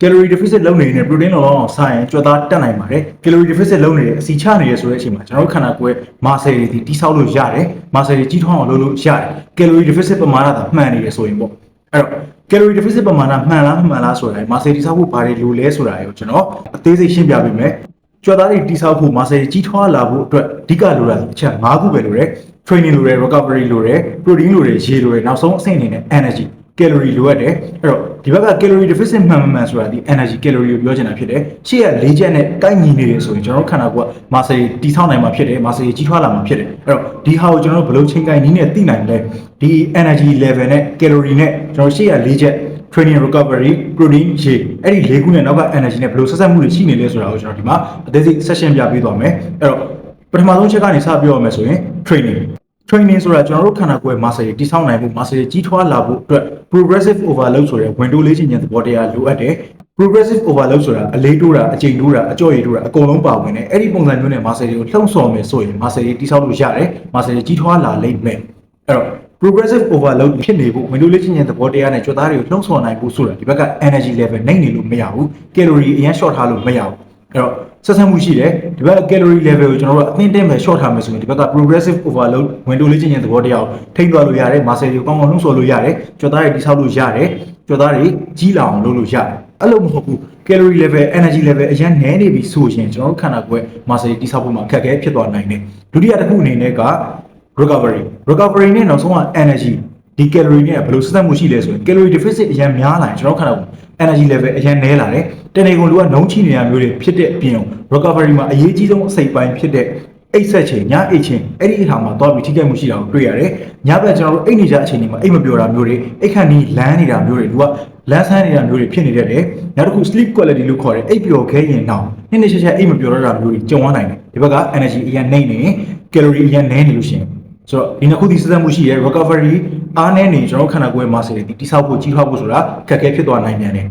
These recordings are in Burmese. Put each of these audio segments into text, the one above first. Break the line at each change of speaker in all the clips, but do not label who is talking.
calorie deficit လုပ်နေတဲ့ protein လောက်အောင်စားရင်ကြွက်သားတက်နိုင်ပါတယ် calorie deficit လုပ်နေတဲ့အစီချနေရဆိုတဲ့အချိန်မှာကျွန်တော်တို့ခန္ဓာကိုယ်မာဆယ်တွေဒီတိဆောက်လို့ရတယ်မာဆယ်တွေကြီးထွားအောင်လုပ်လို့ရတယ် calorie deficit ပမာဏသာမှန်နေရဆိုရင်ပေါ့အဲ့တော့ calorie deficit ပမာဏမှန်လားမမှန်လားဆိုတာမာဆယ်တိဆောက်ဖို့ဘာတွေလိုလဲဆိုတာကိုကျွန်တော်အသေးစိတ်ရှင်းပြပေးမယ်ကြွက်သားတွေတိဆောက်ဖို့မာဆယ်ကြီးထွားလာဖို့အတွက်အဓိကလိုတာအချက်၅ခုပဲလိုတယ် training လိုတယ် recovery လိုတယ် protein လိုတယ်ရေလိုတယ်နောက်ဆုံးအဆင့်အနေနဲ့ energy calorie လိုအပ်တယ်အဲ့တော့ဒီဘက်က calorie deficit မှန်မှန်ဆိုတာဒီ energy calorie ကိုပြောချင်တာဖြစ်တယ်ရှေ့က၄ချက်နဲ့ကိုက်ညီနေတယ်ဆိုရင်ကျွန်တော်တို့ခန္ဓာကိုယ်ကမာဆယ်တီဆောက်နိုင်မှာဖြစ်တယ်မာဆယ်ကြီးထွားလာမှာဖြစ်တယ်အဲ့တော့ဒီဟာကိုကျွန်တော်တို့ဘယ်လိုချိန်ကိုက်နည်းနဲ့သိနိုင်လဲဒီ energy level နဲ့ calorie နဲ့ကျွန်တော်ရှေ့က၄ချက် training recovery protein ရေအဲ့ဒီ၄ခုနဲ့နောက်က energy နဲ့ဘယ်လိုဆက်ဆက်မှုတွေရှိနေလဲဆိုတာကိုကျွန်တော်ဒီမှာအသေးစိတ် session ပြပေးသွားမယ်အဲ့တော့ပထမဆုံးချက်ကနေစပြောရမယ်ဆိုရင် training training ဆိုတာကျွန်တော်တို့ခန္ဓာကိုယ် muscle တွေတိဆောက်နိုင်ဖို့ muscle တွေကြီးထွားလာဖို့အတွက် progressive overload ဆိုတဲ့ window လေးချင်းဉာဏ်သဘောတရားလိုအပ်တယ် progressive overload ဆိုတာအလေးတိုးတာအချိန်တိုးတာအကြော့ရည်တိုးတာအကုန်လုံးပါဝင်တယ်အဲ့ဒီပုံစံမျိုးနဲ့ muscle တွေကိုလှုံ့ဆော်မယ်ဆိုရင် muscle တွေတိဆောက်လို့ရတယ် muscle တွေကြီးထွားလာလိမ့်မယ်အဲ့တော့ progressive overload ဖြစ်နေဖို့ window လေးချင်းဉာဏ်သဘောတရားနဲ့ကြွသားတွေကိုလှုံ့ဆော်နိုင်ဖို့ဆိုတာဒီဘက်က energy level နိုင်နေလို့မရဘူး calorie အရင် short ထားလို့မရဘူးအဲ့တော့ ဆက်ဆက်မှုရှိတယ်ဒီဘက်က calorie level ကိုကျွန်တော်တို့အသင့်တင်ပဲ short ထားမယ်ဆိုရင်ဒီဘက်က progressive overload window လေးချင်းချင်းသဘောတရားကိုထိန်းသွားလို့ရတယ် muscle တွေကိုကောင်းကောင်းလှုပ်ဆော်လို့ရတယ်ကြွသားတွေတိဆောက်လို့ရတယ်ကြွသားတွေကြီးလာအောင်လုပ်လို့ရတယ်အဲ့လိုမဟုတ်ဘူး calorie level energy level အရင်နည်းနေပြီဆိုရင်ကျွန်တော်တို့ခန္ဓာကိုယ် muscle တွေတိဆောက်ဖို့မှာအခက်အခဲဖြစ်သွားနိုင်တယ်ဒုတိယတစ်ခုအနေနဲ့က recovery recovery နဲ့နောက်ဆုံးက energy ဒီ calorie နဲ့ဘယ်လိုဆက်ဆက်မှုရှိလဲဆိုရင် calorie deficit အရင်များလာရင်ကျွန်တော်ခန္ဓာကိုယ် energy level အရင်နည်းလာတယ်တနေ့ကုန်လူကနှုံးချနေရမျိုးတွေဖြစ်တဲ့အပြင် recovery မှာအရေးကြီးဆုံးအစိတ်ပိုင်းဖြစ်တဲ့အိတ်ဆက်ချိန်ညအိတ်ချိန်အဲ့ဒီအခါမှာတော့ပြီးထိခိုက်မှုရှိတာကိုတွေ့ရတယ်ညဘက်ကျွန်တော်တို့အိတ်နေကြအချိန်တွေမှာအိတ်မပြောတာမျိုးတွေအိတ်ခန့်နီးလန်းနေတာမျိုးတွေလူကလန်းဆန်းနေတာမျိုးတွေဖြစ်နေတတ်တယ်နောက်တစ်ခု sleep quality လို့ခေါ်တယ်အိတ်ပျော်ခဲရင်တော့နည်းနည်းချက်ချက်အိတ်မပြောတော့တာမျိုးတွေကြုံရနိုင်တယ်ဒီဘက်က energy အရင်နှိမ့်နေ calorie အရင်နည်းနေလို့ရှိရင် ဆိုတော့ဒီနှစ်ခုဒီစစ်သက်မှုရှိရဲ recovery အားနည်းနေကျွန်တော်ခန္ဓာကိုယ်ရဲ့ muscle တွေတိဆောက်ဖို့ကြီးထွားဖို့ဆိုတာခက်ခဲဖြစ်သွားနိုင်ပြန်တယ်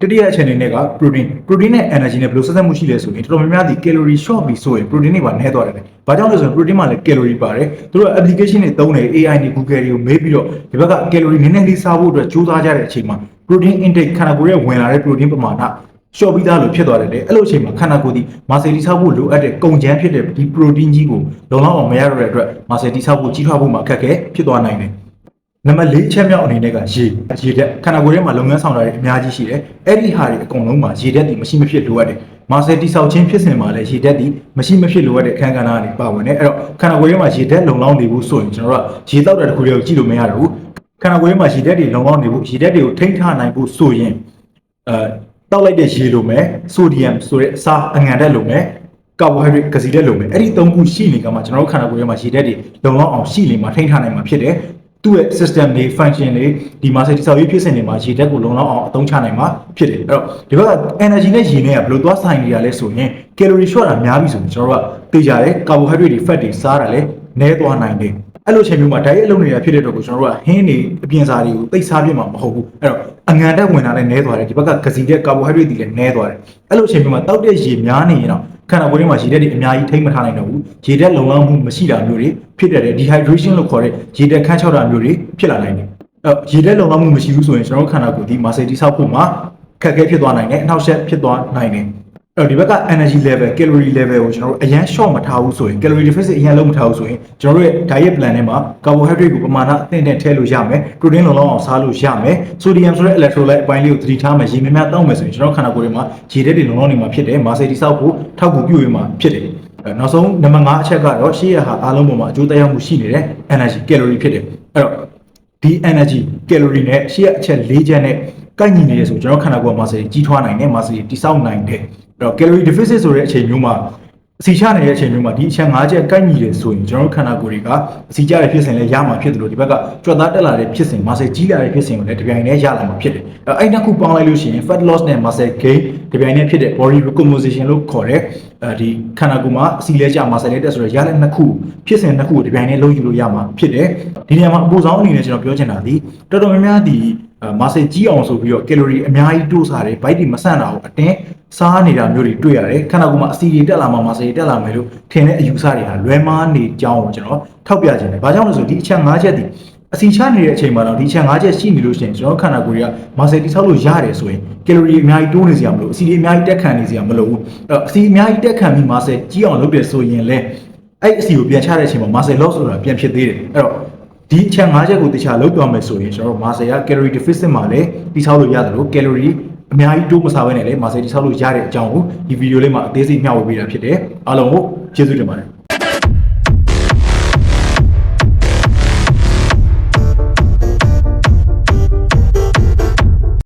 တတိယအခြေအနေနဲ့က protein protein နဲ့ energy နဲ့ဘယ်လိုဆက်ဆက်မှုရှိလဲဆိုရင်တော်တော်များများဒီ calorie short ပြီဆိုရင် protein တွေပါနည်းသွားတယ်။ဘာကြောင့်လဲဆိုရင် protein မှာလည်း calorie ပါတယ်။သူတို့ application တွေသုံးတယ် AI တွေ Google တွေကိုမေးပြီးတော့ဒီဘက်က calorie နည်းနည်းလေးစားဖို့အတွက်ကြိုးစားကြတဲ့အချိန်မှာ protein intake ခန္ဓာကိုယ်ရဲ့ဝင်လာတဲ့ protein ပမာဏ လျှော့ပြီးသားလို့ဖြစ်သွားတယ်လေအဲ့လိုအချိန်မှာခန္ဓာကိုယ်ဒီမာဆယ်တိဆောက်ဖို့လိုအပ်တဲ့ကုန်ချမ်းဖြစ်တဲ့ဒီ protein ကြီးကိုလုံလောက်အောင်မရတော့တဲ့အတွက်မာဆယ်တိဆောက်ဖို့ကြီးထွားဖို့မှာအခက်အခဲဖြစ်သွားနိုင်တယ်နံပါတ်၄ချက်မြောက်အနေနဲ့ကရေရေဓာတ်ခန္ဓာကိုယ်ထဲမှာလုပ်ငန်းဆောင်တာတွေအများကြီးရှိတယ်အဲ့ဒီဟာတွေအကုန်လုံးမှာရေဓာတ်ဒီမရှိမဖြစ်လိုအပ်တယ်မာဆယ်တိဆောက်ခြင်းဖြစ်စဉ်မှာလည်းရေဓာတ်ဒီမရှိမဖြစ်လိုအပ်တဲ့အခန်းကဏ္ဍတွေပါဝင်တယ်အဲ့တော့ခန္ဓာကိုယ်ထဲမှာရေဓာတ်လုံလောက်နေဖို့ဆိုရင်ကျွန်တော်တို့ကရေတောက်တဲ့တစ်ခုတည်းကိုကြည့်လို့မရတော့ဘူးခန္ဓာကိုယ်ထဲမှာရေဓာတ်တွေလုံလောက်နေဖို့ရေဓာတ်တွေကိုထိန်းထားနိုင်ဖို့ဆိုရင်အဲ တောက်လိုက်တဲ့ရေလိုမယ်ဆိုဒီယမ်ဆိုတဲ့အစာအငံဓာတ်လိုမယ်ကာဘိုဟိုက်ဒရိတ်ကစီဓာတ်လိုမယ်အဲ့ဒီသုံးခုရှိနေကမှကျွန်တော်တို့ခန္ဓာကိုယ်ထဲမှာရေဓာတ်တွေလုံလောက်အောင်ရှိနေမှာထိန်းထားနိုင်မှာဖြစ်တယ်သူ့ရဲ့ system တွေ function တွေဒီမှာစိတ်ဆောက်ရေးဖြစ်စဉ်တွေမှာရေဓာတ်ကိုလုံလောက်အောင်အသုံးချနိုင်မှာဖြစ်တယ်အဲ့တော့ဒီဘက်က energy နဲ့ရေနဲ့ကဘယ်လိုသွားဆိုင်နေရလဲဆိုရင် calorie short တာများပြီဆိုရင်ကျွန်တော်တို့ကသိကြတယ် carbohydrate တွေ fat တွေစားတာလည်းနည်းသွားနိုင်တယ်အဲ့လိုအချိန်မျိုးမှာ diet အလုပ်နေတာဖြစ်တဲ့အတွက်ကိုကျွန်တော်တို့ကဟင်းတွေအပြင်စားတွေကိုသိစားပြစ်မှာမဟုတ်ဘူးအဲ့တော့ အငံတက်ဝင်တာလည်းနည်းသွားတယ်ဒီဘက်ကဂစီတဲ့ carbohydrate တွေလည်းနည်းသွားတယ်အဲ့လိုအချိန်မျိုးမှာတောက်တဲ့ရေများနေရင်တော့ခန္ဓာကိုယ်ထဲမှာရေဓာတ်တွေအများကြီးထိမ့်မထားနိုင်တော့ဘူးရေဓာတ်လုံလောက်မှုမရှိတာမျိုးတွေဖြစ်တတ်တယ် dehydration လို့ခေါ်တဲ့ရေဓာတ်ခန်းချောက်တာမျိုးတွေဖြစ်လာနိုင်တယ်အဲ့ရေဓာတ်လုံလောက်မှုမရှိဘူးဆိုရင်ကျွန်တော်တို့ခန္ဓာကိုယ်ဒီ muscle တိဆောက်ဖို့မှာခက်ခဲဖြစ်သွားနိုင်တယ်အနှောက်အယှက်ဖြစ်သွားနိုင်တယ် အဲ့တော့ဒီဘက်က energy level calorie level ကိုကျွန်တော်တို့အရန် short မထားဘူးဆိုရင် calorie deficit အရန်လုံးမထားဘူးဆိုရင်ကျွန်တော်တို့ရဲ့ diet plan ထဲမှာ carbohydrate ကိုပမာဏအသင့်နဲ့ထည့်လို့ရမယ် protein လုံလောက်အောင်စားလို့ရမယ် sodium ဆိုတဲ့ electrolyte အပိုင်းလေးကိုသတိထားမယ်ရေများများတောက်မယ်ဆိုရင်ကျွန်တော်ခန္ဓာကိုယ်ထဲမှာရေဓာတ်တွေလုံလောက်နေမှာဖြစ်တယ်မာဆေတိဆောက်ဖို့ထောက်ကူပြုရမှာဖြစ်တယ်အဲနောက်ဆုံးနံပါတ်5အချက်ကတော့ရှေ့ရဟာအားလုံးပေါ်မှာအကျိုးသက်ရောက်မှုရှိနေတဲ့ energy calorie ဖြစ်တယ်အဲ့တော့ဒီ energy calorie နဲ့ရှေ့ရအချက်၄ချက်နဲ့ကိုက်ညီနေရဆိုကျွန်တော်ခန္ဓာကိုယ်မှာမာဆေကြီးထွားနိုင်တယ်မာဆေတိဆောက်နိုင်တယ်အဲ့ တော့ calorie deficit ဆိုတဲ့အချိန်မျိုးမှာအစီချနေတဲ့အချိန်မျိုးမှာဒီအချက်၅ချက်ကိုက်ညီတယ်ဆိုရင်ကျွန်တော်ခန္ဓာကိုယ်တွေကအစီချတဲ့ဖြစ်စဉ်လည်းရမှာဖြစ်တယ်လို့ဒီဘက်ကကြွက်သားတက်လာတဲ့ဖြစ်စဉ်မာဆေကြီးလာတဲ့ဖြစ်စဉ်ကိုလည်းတပြိုင်တည်းရလာမှာဖြစ်တယ်အဲ့အဲ့နှစ်ခုပေါင်းလိုက်လို့ရှိရင် fat loss နဲ့ muscle gain တပြိုင်တည်းဖြစ်တဲ့ body recomposition လို့ခေါ်တဲ့အဲဒီခန္ဓာကိုယ်မှာအစီလဲကျ muscle လဲတက်ဆိုတော့ရတဲ့နှစ်ခုဖြစ်စဉ်နှစ်ခုကိုတပြိုင်တည်းလုံးယူလို့ရမှာဖြစ်တယ်ဒီနေရာမှာအပူဆောင်အနေနဲ့ကျွန်တော်ပြောချင်တာဒီတော်တော်များများဒီမာဆေကြီးအောင်ဆိုပြီးတော့ calorie အများကြီးတိုးစားတယ် bite ဒီမဆန့်တာကိုအတင်း စားနေတာမျိုးတွေတွေ့ရတယ်ခန္ဓာကိုယ်မှာအစီတွေတက်လာမှမာဆေတွေတက်လာမယ်လို့ထင်တဲ့အယူဆတွေဟာလွဲမားနေကြောင်းကိုကျွန်တော်ထောက်ပြခြင်းတယ်။ဘာကြောင့်လဲဆိုဒီအချက်၅ချက်ဒီအစီချနေတဲ့အချိန်မှာတော့ဒီချက်၅ချက်ရှိနေလို့ရှိရင်ကျွန်တော်ခန္ဓာကိုယ်ကမာဆယ်တိဆောက်လို့ရတယ်ဆိုရင်ကယ်လိုရီအများကြီးတိုးနေစရာမလိုအစီတွေအများကြီးတက်ခံနေစရာမလိုဘူးအဲ့တော့အစီအများကြီးတက်ခံပြီးမာဆယ်ကြီးအောင်လုပ်တယ်ဆိုရင်လည်းအဲ့အစီကိုပြန်ချတဲ့အချိန်မှာမာဆယ် loss ဆိုတာပြန်ဖြစ်သေးတယ်အဲ့တော့ဒီအချက်၅ချက်ကိုတခြားလောက်သွားမယ်ဆိုရင်ကျွန်တော်တို့မာဆယ်က calorie deficit မှာလည်းတိဆောက်လို့ရတယ်လို့ calorie အများကြီးတိုးမစားဘဲနဲ့လည်းမာဆယ်တိဆောက်လို့ရတဲ့အကြောင်းကိုဒီဗီဒီယိုလေးမှာအသေးစိတ်မျှဝေပေးတာဖြစ်တယ်အားလုံးကိုကျေးဇူးတင်ပါတယ်